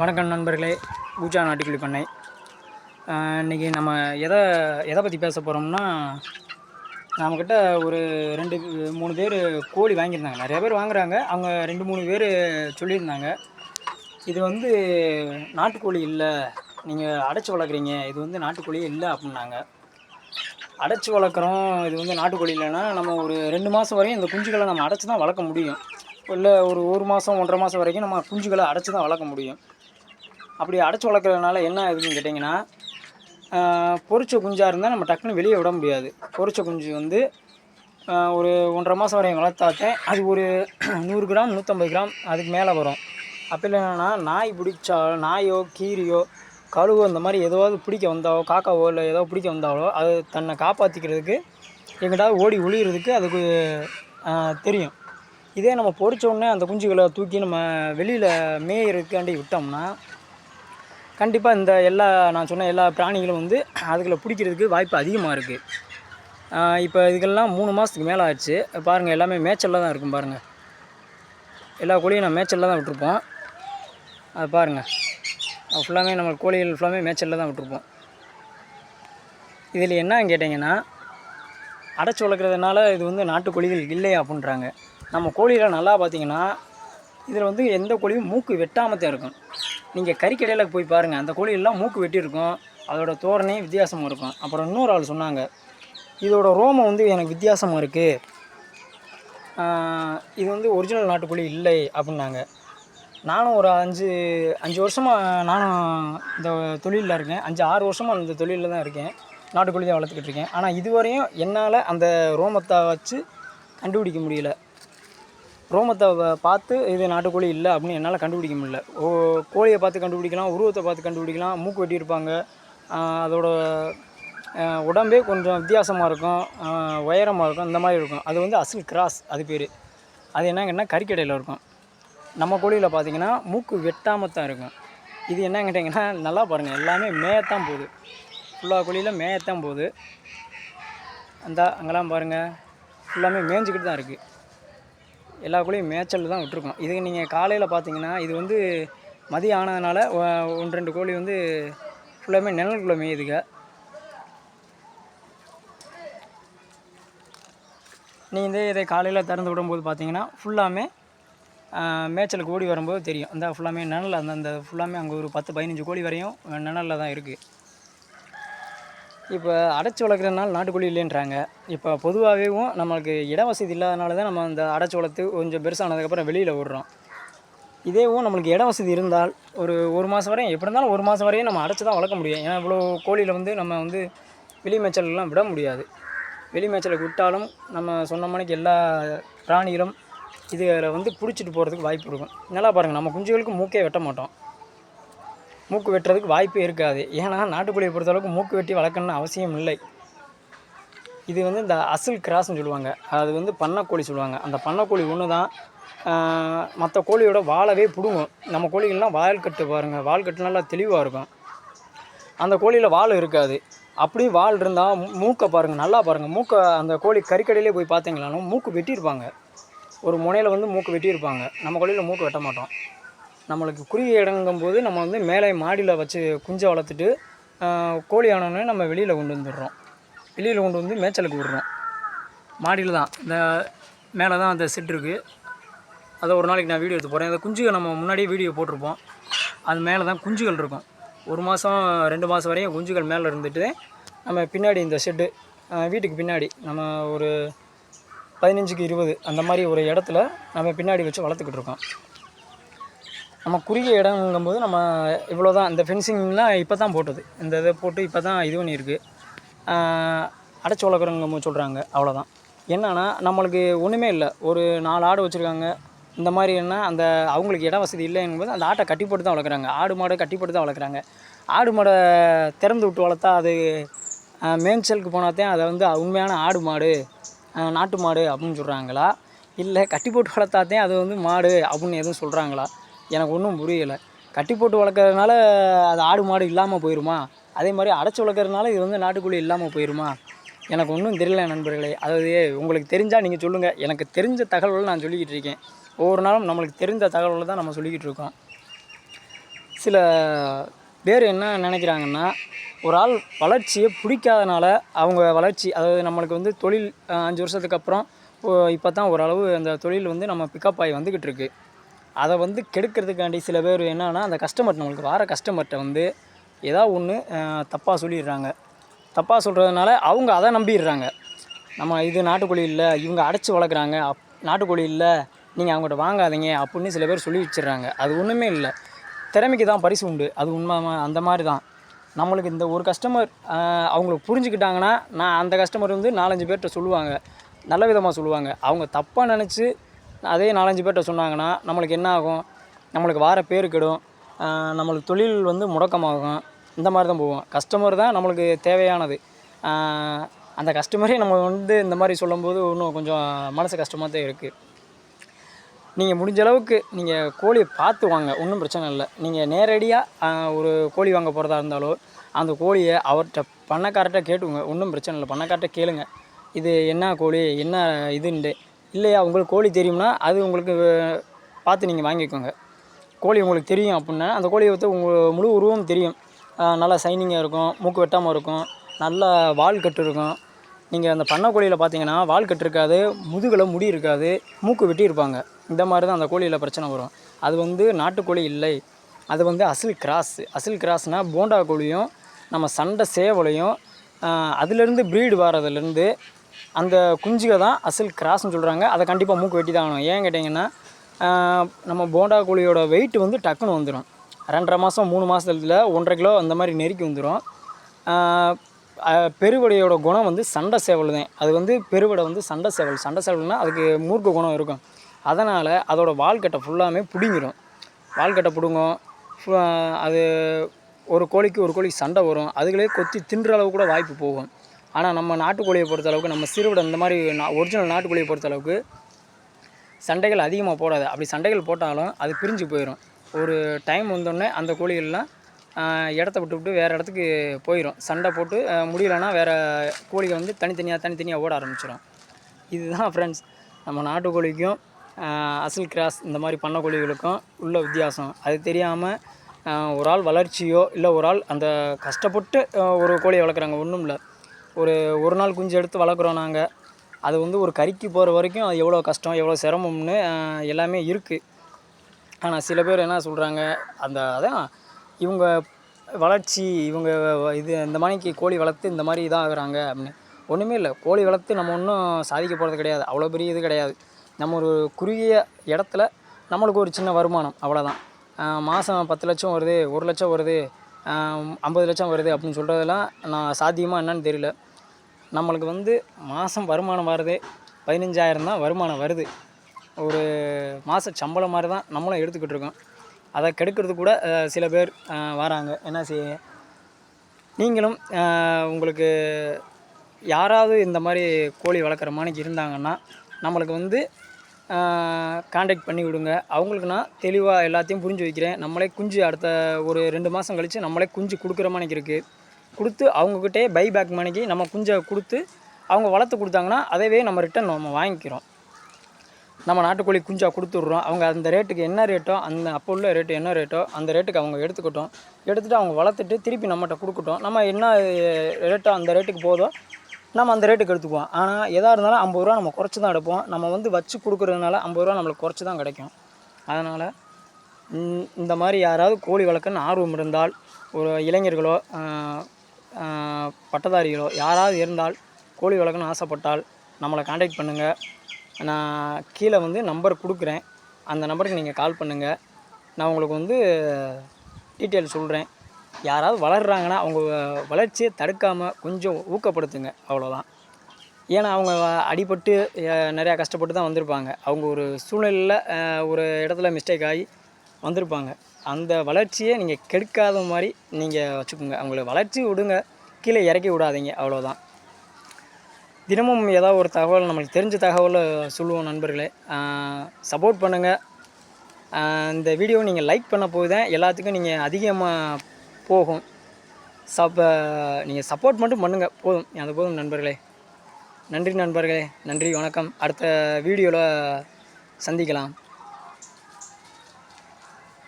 வணக்கம் நண்பர்களே. பூஜா நாட்டுக்குழி பண்ணை. இன்றைக்கி நம்ம எதை எதை பற்றி பேச போகிறோம்னா நம்மக்கிட்ட ஒரு ரெண்டு மூணு பேர் கோழி வாங்கியிருந்தாங்க. நிறைய பேர் வாங்குறாங்க. அவங்க ரெண்டு மூணு பேர் சொல்லியிருந்தாங்க. இது வந்து நாட்டுக்கோழி இல்லை. நீங்கள் அடைச்சி வளர்க்குறீங்க. இது வந்து நாட்டுக்கோழியே இல்லை அப்படின்னாங்க. அடைச்சி வளர்க்குறோம். இது வந்து நாட்டுக்கோழி இல்லைன்னா நம்ம ஒரு ரெண்டு மாதம் வரையும் இந்த குஞ்சுகளை நம்ம அடைச்சி தான் வளர்க்க முடியும். இல்லை ஒரு ஒரு மாதம் ஒன்றரை மாதம் வரைக்கும் நம்ம குஞ்சுகளை அடைச்சி தான் வளர்க்க முடியும். அப்படி அடைச்சி வளர்க்குறதுனால என்ன ஆகுதுன்னு கேட்டிங்கன்னா பொறிச்ச குஞ்சாக இருந்தால் நம்ம டக்குன்னு வெளியே விட முடியாது. பொரிச்ச குஞ்சு வந்து ஒரு ஒன்றரை மாதம் வரையும் வளர்த்தாத்தேன் அது ஒரு நூறு கிராம் நூற்றம்பது கிராம் அதுக்கு மேலே வரும். அப்போ என்னென்னா நாய் பிடிச்சா நாயோ கீரியோ கழுவோ இந்த மாதிரி ஏதாவது பிடிக்க வந்தாவோ காக்காவோ இல்லை ஏதோ பிடிக்க வந்தாலோ அது தன்னை காப்பாற்றிக்கிறதுக்கு எங்கிட்டாவது ஓடி ஒளியிறதுக்கு அதுக்கு தெரியும். இதே நம்ம பொரிச்ச உடனே அந்த குஞ்சுகளை தூக்கி நம்ம வெளியில் மேயறதுக்காண்டி விட்டோம்னா கண்டிப்பாக இந்த எல்லா நான் சொன்ன எல்லா பிராணிகளும் வந்து அதுகளை பிடிக்கிறதுக்கு வாய்ப்பு அதிகமாக இருக்குது இப்போ இதுக்கெல்லாம் மூணு மாதத்துக்கு மேலே ஆச்சு பாருங்கள் எல்லாமே மேய்ச்சலில் தான் இருக்கும் பாருங்கள் எல்லா கோழியும் நான் மேய்ச்சலில் தான் விட்டுருப்போம். அது பாருங்கள் ஃபுல்லாமே நம்ம கோழிகள் ஃபுல்லாமே மேய்ச்சலில் தான் விட்டுருப்போம். இதில் என்ன கேட்டிங்கன்னா அடைச்சி வளர்க்குறதுனால இது வந்து நாட்டுக்கோழிகள் இல்லை அப்படின்றாங்க நம்ம கோழியில் நல்லா பார்த்தீங்கன்னா இதில் வந்து எந்த கோழியும் மூக்கு வெட்டாமல் தான் இருக்கும். நீங்கள் கறிக்கடையில் போய் பாருங்கள் அந்த கோழியெல்லாம் மூக்கு வெட்டியிருக்கும். அதோட தோரணை வித்தியாசமாக இருக்கும். அப்புறம் இன்னொரு ஆள் சொன்னாங்க. இதோட ரோமம் வந்து எனக்கு வித்தியாசமாக இருக்குது இது வந்து ஒரிஜினல் நாட்டுக்கோழி இல்லை அப்படின்னாங்க. நானும் ஒரு அஞ்சு அஞ்சு வருஷமாக நானும் இந்த தொழிலில் இருக்கேன். அஞ்சு ஆறு வருஷமாக இந்த தொழிலில் தான் இருக்கேன். நாட்டுக்கோழி தான் வளர்த்துக்கிட்டு இருக்கேன். ஆனால் இதுவரையும் என்னால் அந்த ரோமத்தை வச்சு கண்டுபிடிக்க முடியல. ரோமத்தை பார்த்து இது நாட்டுக்கோழி இல்லை அப்படின்னு என்னால் கண்டுபிடிக்க முடியல. ஓ கோழியை பார்த்து கண்டுபிடிக்கலாம் உருவத்தை பார்த்து கண்டுபிடிக்கலாம் மூக்கு வெட்டியிருப்பாங்க அதோட உடம்பே கொஞ்சம் வித்தியாசமாக இருக்கும் உயரமாக இருக்கும் இந்த மாதிரி இருக்கும். அது வந்து அசல் கிராஸ் அது பேர். அது என்னங்கன்னா கறிக்கடையில் இருக்கும். நம்ம கோழியில் பார்த்தீங்கன்னா மூக்கு வெட்டாமல் தான் இருக்கும். இது என்ன கேட்டிங்கன்னா நல்லா பாருங்கள் எல்லாமே மேயத்தான் போகுது. ஃபுல்லாக கோழியில் மேயத்தான் போகுது. அந்த அங்கெல்லாம் பாருங்கள் ஃபுல்லாமே மேய்ஞ்சிக்கிட்டு தான் இருக்குது எல்லா கோழியும் மேய்ச்சல் தான் விட்டுருக்கோம். இதுக்கு நீங்கள் காலையில் பார்த்தீங்கன்னா இது வந்து மதியம் ஆனதுனால ஒன்று ரெண்டு கோழி வந்து ஃபுல்லாமே நிழலுக்குள்ளே மேயுதுங்க. நீங்கள் இந்த இதை காலையில் திறந்து விடும்போது பார்த்தீங்கன்னா ஃபுல்லாமே மேய்ச்சலுக்கு ஓடி வரும்போது தெரியும். அந்த ஃபுல்லாமே நிழல் அந்த அந்த ஃபுல்லாமே அங்கே ஒரு பத்து பதினஞ்சு கோழி வரையும் நிழலில் தான் இருக்குது இப்போ அடைச்சி வளர்க்குறதுனால நாட்டுக்கோழி இல்லைன்றாங்க. இப்போ பொதுவாகவேவும் நம்மளுக்கு இட வசதி இல்லாதனால தான் நம்ம அந்த அடைச்சி வளர்த்து கொஞ்சம் பெருசானதுக்கப்புறம் வெளியில் விடுறோம் இதேவும் நம்மளுக்கு இட வசதி இருந்தால் ஒரு ஒரு மாதம் வரையும் எப்படி இருந்தாலும் ஒரு மாதம் வரையும் நம்ம அடைச்சி தான் வளர்க்க முடியும். ஏன்னா இவ்வளோ கோழியில் வந்து நம்ம வந்து வெளிமேய்ச்சல்லாம் விட முடியாது. வெளிமேய்ச்சலுக்கு விட்டாலும் நம்ம சொன்ன மணிக்கு எல்லா பிராணிகளும் இதில் வந்து பிடிச்சிட்டு போகிறதுக்கு வாய்ப்பு இருக்கும். நல்லா பாருங்கள் நம்ம குஞ்சுகளுக்கு மூக்கே வெட்ட மாட்டோம். மூக்கு வெட்டுறதுக்கு வாய்ப்பே இருக்காது. ஏன்னா நாட்டுக்கோழியை பொறுத்தளவுக்கு மூக்கு வெட்டி வளர்க்கணும்னு அவசியம் இல்லை. இது வந்து இந்த அசல் கிராஸ்னு சொல்லுவாங்க. அது வந்து பண்ணக்கோழி சொல்லுவாங்க. அந்த பண்ணக்கோழி ஒன்று தான் மற்ற கோழியோட வாழவே பிடுங்கும். நம்ம கோழிகள்லாம் வால் கட்டு பாருங்கள் வால் கட்டு நல்லா தெளிவாக இருக்கும். அந்த கோழியில் வால் இருக்காது. அப்படியும் வால் இருந்தால் மூக்கை பாருங்கள் நல்லா பாருங்கள் மூக்கை அந்த கோழி கறிக்கடையிலே போய் பார்த்தீங்களாலும் மூக்கு வெட்டியிருப்பாங்க. ஒரு முனையில் வந்து மூக்கு வெட்டியிருப்பாங்க. நம்ம கோழியில் மூக்கு வெட்ட மாட்டோம். நம்மளுக்கு குறுகிய இடங்கும்போது நம்ம வந்து மேலே மாடியில் வச்சு குஞ்சை வளர்த்துட்டு கோழி ஆனோடனே நம்ம வெளியில் கொண்டு வந்துடுறோம். வெளியில் கொண்டு வந்து மேய்ச்சலுக்கு விடுறோம். மாடியில் தான். இந்த மேலே தான் அந்த செட் இருக்குது அதை ஒரு நாளைக்கு நான் வீடியோ எடுத்து போகிறேன் அந்த குஞ்சுகள் நம்ம முன்னாடியே வீடியோ போட்டிருப்போம். அது மேலே தான் குஞ்சுகள் இருக்கும். ஒரு மாதம் ரெண்டு மாதம் வரையும் குஞ்சுகள் மேலே இருந்துட்டு நம்ம பின்னாடி இந்த ஷெட்டு வீட்டுக்கு பின்னாடி நம்ம ஒரு பதினஞ்சுக்கு இருபது அந்த மாதிரி ஒரு இடத்துல நம்ம பின்னாடி வச்சு வளர்த்துக்கிட்டு இருக்கோம். நம்ம குறுகிய இடங்கும்போது நம்ம இவ்வளோ தான் இந்த ஃபென்சிங்லாம் இப்போ தான் போட்டது. இந்த இதை போட்டு இப்போ தான் இது பண்ணியிருக்கு. அடைச்சி வளர்க்குறவங்க சொல்கிறாங்க அவ்வளோதான். என்னென்னா நம்மளுக்கு ஒன்றுமே இல்லை. ஒரு நாலு ஆடு வச்சுருக்காங்க. இந்த மாதிரி என்ன அந்த அவங்களுக்கு இட வசதி இல்லைங்கும்போது அந்த ஆட்டை கட்டி போட்டு தான் வளர்க்குறாங்க. ஆடு மாடை கட்டி போட்டு தான் வளர்க்குறாங்க. ஆடு மாடை திறந்து விட்டு வளர்த்தா அது மேஞ்சலுக்கு மேய்ச்சலுக்கு போனாதான் அதை வந்து உண்மையான ஆடு மாடு நாட்டு மாடு அப்படின்னு சொல்கிறாங்களா இல்லை கட்டி போட்டு வளர்த்தாதான் அது வந்து மாடு அப்படின்னு எதுவும் சொல்கிறாங்களா எனக்கு ஒன்றும் புரியலை. கட்டி போட்டு வளர்க்குறதுனால அது ஆடு மாடு இல்லாமல் போயிடுமா அதே மாதிரி அடைச்சி வளர்க்குறதுனால இது வந்து நாட்டுக்கோழி இல்லாமல் போயிடுமா எனக்கு ஒன்றும் தெரியல நண்பர்களே. அதாவது உங்களுக்கு தெரிஞ்சால் நீங்கள் சொல்லுங்கள் எனக்கு தெரிஞ்ச தகவலை நான் சொல்லிக்கிட்டு இருக்கேன். ஒவ்வொரு நாளும் நம்மளுக்கு தெரிந்த தகவலை தான் நம்ம சொல்லிக்கிட்டு இருக்கோம். சில பேர் என்ன நினைக்கிறாங்கன்னா ஒரு ஆள் வளர்ச்சியை பிடிக்காதனால அவங்க வளர்ச்சி அதாவது நம்மளுக்கு வந்து தொழில் அஞ்சு வருஷத்துக்கு அப்புறம் இப்போ தான் ஓரளவு அந்த தொழில் வந்து நம்ம பிக்கப் ஆகி வந்துக்கிட்டு இருக்குது அதை வந்து கெடுக்கிறதுக்காண்டி சில பேர் என்னன்னா அந்த கஸ்டமர் நம்மளுக்கு வர கஸ்டமர்கிட்ட வந்து ஏதாவது ஒன்று தப்பாக சொல்லிடுறாங்க. தப்பாக சொல்கிறதுனால அவங்க அதை நம்பிடுறாங்க. நம்ம இது நாட்டுக்கோழி இல்லை இவங்க அடைச்சி வளர்க்குறாங்க. அப் நாட்டுக்கோழி இல்லை நீங்கள் அவங்ககிட்ட வாங்காதீங்க அப்படின்னு சில பேர் சொல்லி வச்சிடுறாங்க. அது ஒன்றுமே இல்லை. திறமைக்கு தான் பரிசு உண்டு. அது உண்மை அந்த மாதிரி தான். நம்மளுக்கு இந்த ஒரு கஸ்டமர் அவங்களுக்கு புரிஞ்சுக்கிட்டாங்கன்னா நான் அந்த கஸ்டமர் வந்து நாலஞ்சு பேர்கிட்ட சொல்லுவாங்க. நல்ல விதமாக சொல்லுவாங்க. அவங்க தப்பாக நினச்சி அதே நாலஞ்சு பேர்கிட்ட சொன்னாங்கன்னா நம்மளுக்கு என்ன ஆகும்? நம்மளுக்கு வார பேர் கெடும். நம்மளுக்கு தொழில் வந்து முடக்கமாகும். இந்த மாதிரி தான் போவோம் கஸ்டமர் தான் நம்மளுக்கு தேவையானது. அந்த கஸ்டமரே நம்ம வந்து இந்த மாதிரி சொல்லும்போது இன்னும் கொஞ்சம் மனசு கஷ்டமாக தான் இருக்குது நீங்கள் முடிஞ்ச அளவுக்கு நீங்கள் கோழியை பார்த்து வாங்க. ஒன்றும் பிரச்சனை இல்லை. நீங்கள் நேரடியாக ஒரு கோழி வாங்க போகிறதா இருந்தாலோ அந்த கோழியை அவர்கிட்ட பண்ணக்கார்ட்ட கேட்டுங்க ஒன்றும் பிரச்சனை இல்லை. பண்ணக்கார்ட்ட கேளுங்க. இது என்ன கோழி? என்ன இதுன்ட்டு இல்லையா உங்களுக்கு கோழி தெரியும்னா அது உங்களுக்கு பார்த்து நீங்கள் வாங்கிக்கோங்க. கோழி உங்களுக்கு தெரியும் அப்படின்னா அந்த கோழியை வந்து உங்கள் முழு உருவம் தெரியும். நல்லா சைனிங்காக இருக்கும் மூக்கு வெட்டாமல் இருக்கும் நல்லா வால் கட்டு இருக்கும். நீங்கள் அந்த பண்ணை கோழியில் பார்த்தீங்கன்னா வால் கட்டு இருக்காது முதுகில் முடி இருக்காது மூக்கு வெட்டி இருப்பாங்க. இந்த மாதிரி தான் அந்த கோழியில் பிரச்சனை வரும். அது வந்து நாட்டுக்கோழி இல்லை. அது வந்து அசில் கிராஸ். அசில் கிராஸ்னால் போண்டா கோழியும் நம்ம சண்டை சேவலையும் அதுலேருந்து ப்ரீடு வர்றதுலேருந்து அந்த குஞ்சுக தான் அசல் கிராஸ்ன்னு சொல்கிறாங்க அதை கண்டிப்பாக மூக்கு வெட்டி தான் ஆகணும். ஏன் கேட்டிங்கன்னா நம்ம போண்டா கோழியோட வெயிட் வந்து டக்குன்னு வந்துடும் ரெண்டரை மாதம் மூணு மாதத்துல ஒன்றரை கிலோ அந்த மாதிரி நெருக்கி வந்துடும் பெருவடையோட குணம் வந்து சண்டை சேவல் தான். அது வந்து பெருவடை வந்து சண்டை சேவல். சண்டை சேவல்னால் அதுக்கு மூர்க்க குணம் இருக்கும். அதனால் அதோட வால்கட்டை ஃபுல்லாமே பிடுங்கிடும் வாழ்க்கட்டை பிடுங்கும். ஃபு- அது ஒரு கோழிக்கு ஒரு கோழிக்கு சண்டை வரும். அதுகளே கொத்தி தின்ற அளவு கூட வாய்ப்பு போகும். ஆனால் நம்ம நாட்டுக்கோழியை பொறுத்த அளவுக்கு நம்ம சிறுவிடை இந்த மாதிரி ஒரிஜினல் நாட்டுக்கோழியை பொறுத்த அளவுக்கு சண்டைகள் அதிகமாக போடாது. அப்படி சண்டைகள் போட்டாலும் அது பிரிஞ்சு போயிடும் ஒரு டைம் வந்தோடனே அந்த கோழிகள்லாம் இடத்த விட்டு விட்டு வேறு இடத்துக்கு போயிடும் சண்டை போட்டு முடியலன்னா வேறு கோழிகள் வந்து தனித்தனியாக தனித்தனியாக ஓட ஆரம்பிச்சிடும் இதுதான் ஃப்ரெண்ட்ஸ் நம்ம நாட்டுக்கோழிக்கும் அசல் கிராஸ் இந்த மாதிரி பண்ண கோழிகளுக்கும் உள்ள வித்தியாசம். அது தெரியாமல் ஒரு ஆள் வளர்ச்சியோ இல்லை ஒரு ஆள் அந்த கஷ்டப்பட்டு ஒரு கோழியை வளர்க்குறாங்க. ஒன்றும் இல்லை. ஒரு ஒரு நாள் குஞ்சு எடுத்து வளர்க்குறோம் நாங்கள் அது வந்து ஒரு கறிக்கு போகிற வரைக்கும் அது எவ்வளோ கஷ்டம் எவ்வளோ சிரமம்னு எல்லாமே இருக்குது ஆனால் சில பேர் என்ன சொல்கிறாங்க அந்த அதான் இவங்க வளர்ச்சி இவங்க இது இந்த மாதிரிக்கு கோழி வளர்த்து இந்த மாதிரி இதாக ஆகுறாங்க அப்படின்னு. ஒன்றுமே இல்லை கோழி வளர்த்து நம்ம ஒன்றும் சாதிக்க போகிறது கிடையாது அவ்வளோ பெரிய இது கிடையாது. நம்ம ஒரு குறுகிய இடத்துல நம்மளுக்கு ஒரு சின்ன வருமானம் அவ்வளோதான் மாதம் பத்து லட்சம் வருது ஒரு லட்சம் வருது ஐம்பது லட்சம் வருது அப்படின்னு சொல்கிறதெல்லாம் நான் சாத்தியமாக என்னன்னு தெரியல. நம்மளுக்கு வந்து மாதம் வருமானம் வருது பதினஞ்சாயிரம் தான் வருமானம் வருது. ஒரு மாத சம்பளம் மாதிரி தான் நம்மளும் எடுத்துக்கிட்டு இருக்கோம். அதை கெடுக்கிறது கூட சில பேர் வராங்க. என்ன செய்ய? நீங்களும் உங்களுக்கு யாராவது இந்த மாதிரி கோழி வளர்க்குற மாணிக்கு இருந்தாங்கன்னா நம்மளுக்கு வந்து காண்டாக்ட் பண்ணி விடுங்க. அவங்களுக்கு நான் தெளிவாக எல்லாத்தையும் புரிஞ்சு வைக்கிறேன். நம்மளே குஞ்சு அடுத்த ஒரு ரெண்டு மாதம் கழித்து நம்மளே குஞ்சு கொடுக்குற மாணிக்கு இருக்குது கொடுத்து அவங்கக்கிட்டே பை பேக் மணிக்கு நம்ம குஞ்சை கொடுத்து அவங்க வளர்த்து கொடுத்தாங்கன்னா அதேவே நம்ம ரிட்டன் நம்ம வாங்கிக்கிறோம். நம்ம நாட்டுக்கோழி குஞ்சாக கொடுத்துட்றோம். அவங்க அந்த ரேட்டுக்கு என்ன ரேட்டோ அந்த அப்போ உள்ள ரேட்டு என்ன ரேட்டோ அந்த ரேட்டுக்கு அவங்க எடுத்துக்கட்டும். எடுத்துகிட்டு அவங்க வளர்த்துட்டு திருப்பி நம்மகிட்ட கொடுக்கட்டும். நம்ம என்ன ரேட்டோ அந்த ரேட்டுக்கு போதோ நம்ம அந்த ரேட்டுக்கு எடுத்துக்குவோம். ஆனால் எதாக இருந்தாலும் ஐம்பது ரூபா நம்ம குறைச்சி தான் எடுப்போம். நம்ம வந்து வச்சு கொடுக்குறதுனால ஐம்பது ரூபா நம்மளுக்கு குறைச்சி தான் கிடைக்கும். அதனால் இந்த மாதிரி யாராவது கோழி வளர்க்கன்னு ஆர்வம் இருந்தால் ஒரு இளைஞர்களோ பட்டதாரிகளோ யாராவது இருந்தால் கோழி வளர்க்கணும்னு ஆசைப்பட்டால் நம்மளை காண்டாக்ட் பண்ணுங்கள் நான் கீழே வந்து நம்பர் கொடுக்குறேன். அந்த நம்பருக்கு நீங்கள் கால் பண்ணுங்கள் நான் உங்களுக்கு வந்து டீட்டெயில் சொல்கிறேன் யாராவது வளர்கிறாங்கன்னா அவங்க வளர்ச்சியை தடுக்காமல் கொஞ்சம் ஊக்கப்படுத்துங்க அவ்வளோதான் ஏன்னா அவங்க அடிபட்டு நிறையா கஷ்டப்பட்டு தான் வந்திருப்பாங்க. அவங்க ஒரு சூழ்நிலையில் ஒரு இடத்துல மிஸ்டேக் ஆகி வந்திருப்பாங்க. அந்த வளர்ச்சியை நீங்கள் கெடுக்காத மாதிரி நீங்கள் வச்சுக்கோங்க. அவங்கள வளர்ச்சி விடுங்க கீழே இறக்கி விடாதீங்க அவ்வளோதான் தினமும் ஏதாவது ஒரு தகவல் நம்மளுக்கு தெரிஞ்ச தகவலை சொல்லுவோம் நண்பர்களே. சப்போர்ட் பண்ணுங்கள் இந்த வீடியோ நீங்கள் லைக் பண்ண போய் தான் எல்லாத்துக்கும் நீங்கள் அதிகமாக போகும். சப்ப நீங்கள் சப்போர்ட் மட்டும் பண்ணுங்கள் போதும். அது போதும் நண்பர்களே. நன்றி நண்பர்களே. நன்றி. வணக்கம். அடுத்த வீடியோவில் சந்திக்கலாம்.